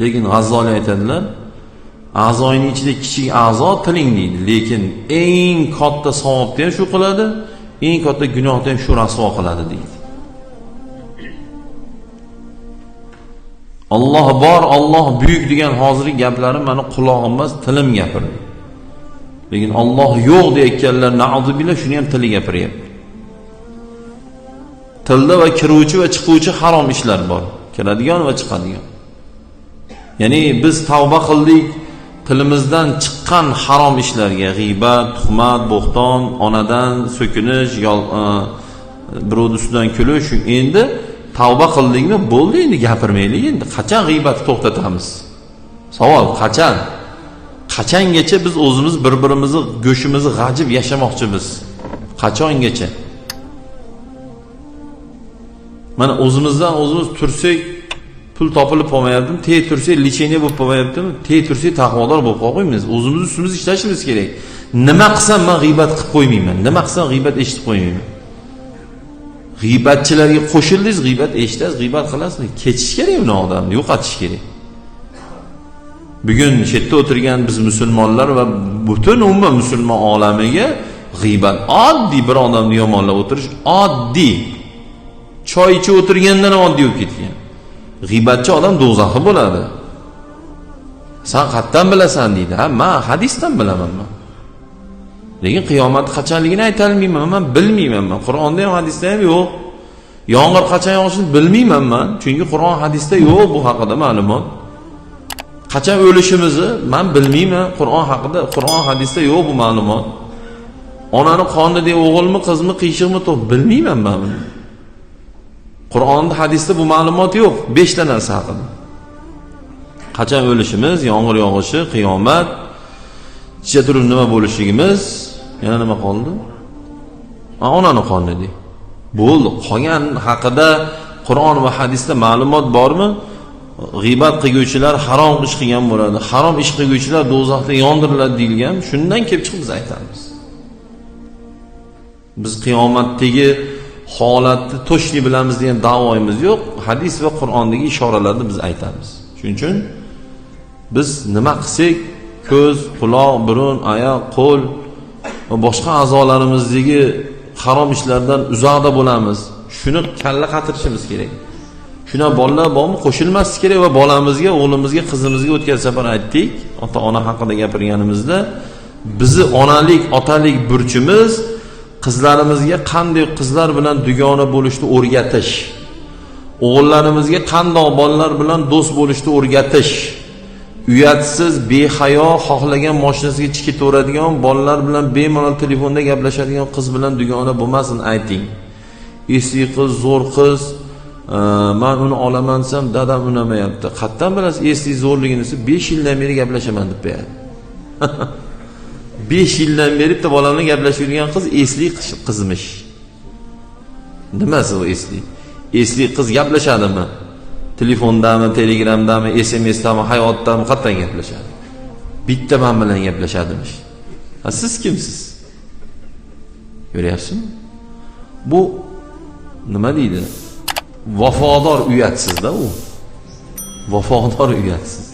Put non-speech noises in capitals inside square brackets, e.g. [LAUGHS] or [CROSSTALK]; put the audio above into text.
lekin g'azzoliy aytadilar a'zoyning ichida kichik a'zo tiling deydi lekin eng katta savobni ham shu qiladi eng katta gunohni ham shu rasvo qiladi deydi Alloh bor, Alloh buyuk degan hozirgi gaplari mani qulog'im emas, tilim gapirdi. Lekin Alloh yo'q deyayotganlar nazubillah shuni ham tili gapiryapti. Tilda va kiruvchi va chiquvchi harom ishlar bor. Kiradigan va chiqadigan. Ya'ni biz tavba qildik, tilimizdan chiqqan harom ishlarga, g'iybat, tuhmat, bo'xton, onadan so'kinish, birovning ustidan kulish, endi tavba qildingmi bo'ldi endi gapirmaylik endi. Qachon g'iybatni to'xtatamiz? Savol qachon? Qachongacha biz o'zimiz bir birimizni go'shtimizni g'ajib yashamoqchimiz? Qachongacha? Mana o'zimizdan o'zimiz tursak pul topilib qolmayaptimi? Tey tursak lecheniya bo'lib qolmayaptimi? Tey tursak taqvodor bo'lib qolmaymiz. O'zimiz ustimizni ishlashimiz kerak. Nima qilsam man g'iybat qilib qo'ymayman. Nima qilsam g'iybat eshitib qo'ymayman. G'iybatchilarga qo'shildingiz g'iybat eshitasiz g'iybat qilasiz kechish kerak uni odamni yo'qotish kerak. Bugun shu yerda o'tirgan biz musulmonlar va butun umma musulmon olamiga g'iybat oddiy bir odamni yomonlab o'tirish oddiy. Choy ichib o'tirgandan ham oddiy bo'lib ketgan. G'iybatchi odam do'zaxi bo'ladi. San qayerdan bilasan deydi. Ha man hadisdan bilaman man. Lekin qiyomat qachonligini aytolmayman man bilmayman man. Qur'onda ham hadisda ham yo'q. Yomg'ir qachon yog'ishini bilmayman man. Chunki qur'on hadisda yo'q bu haqida ma'lumot. Qachon o'lishimizni man bilmayman qur'on haqida qur'on hadisda yo'q bu ma'lumot. Onani qonidagi o'g'ilmi qizmi qiyshiqmi to'q bilmayman man buni. Qur'onda hadisda bu ma'lumot yo'q. Beshta narsa haqida. Qachon o'lishimiz? Yomg'ir yog'ishi qiyomat. Ichida turib nima bo'lishligimiz? Yana nima qoldi? Onani qoni deydi bo'ldi. Qolgan haqida qur'on va hadisda ma'lumot bormi? G'iybat qilguvchilar harom ish qilgan bo'ladi. Harom ish qilguvchilar do'zaxda yondiriladi deyilgan. Shundan kelib chiqib biz aytamiz. Biz qiyomatdagi holatni to'shli bilamiz degan da'voyimiz yo'q. Hadis va qur'ondagi ishoralarni biz aytamiz. Shuning uchun biz nima qilsak ko'z quloq burun oyoq qo'l va boshqa a'zolarimizdagi harom ishlardan uzoqda bo'lamiz. Shuni kalla qatirishimiz kerak. Shuna bolalar bormi qo'shilmaslik kerak va bolamizga o'g'limizga qizimizga o'tgan safar aytdik ota ona haqida gapirganimizda bizni onalik otalik burchimiz qizlarimizga qanday qizlar bilan dugona bo'lishni o'rgatish o'g'illarimizga qandoq bolalar bilan do'st bo'lishni o'rgatish uyatsiz behayo xohlagan mashinasiga chiqib ketaveradigan bolalar bilan bemalol telefonda gaplashadigan qiz bilan dugona bo'lmasin ayting. Esli qiz zo'r qiz e, man uni olaman desam dadam unamayapti. Qayerdan bilasiz esli zo'rligini desa besh yildan beri gaplashaman deb qo'yadi [LAUGHS] besh yildan beri bitta bola bilan gaplashadigan qiz esli qizmish. Nimasi u esli? Esli qiz gaplashadimi? Telefondami telegramdami smsdami hayotdami qayerdan gaplashadi. Bitta man bilan gaplashadimish. A siz kimsiz? Ko'ryapsizmi bu nima deydi? Vafodor uyatsizda u. Vafodor uyatsiz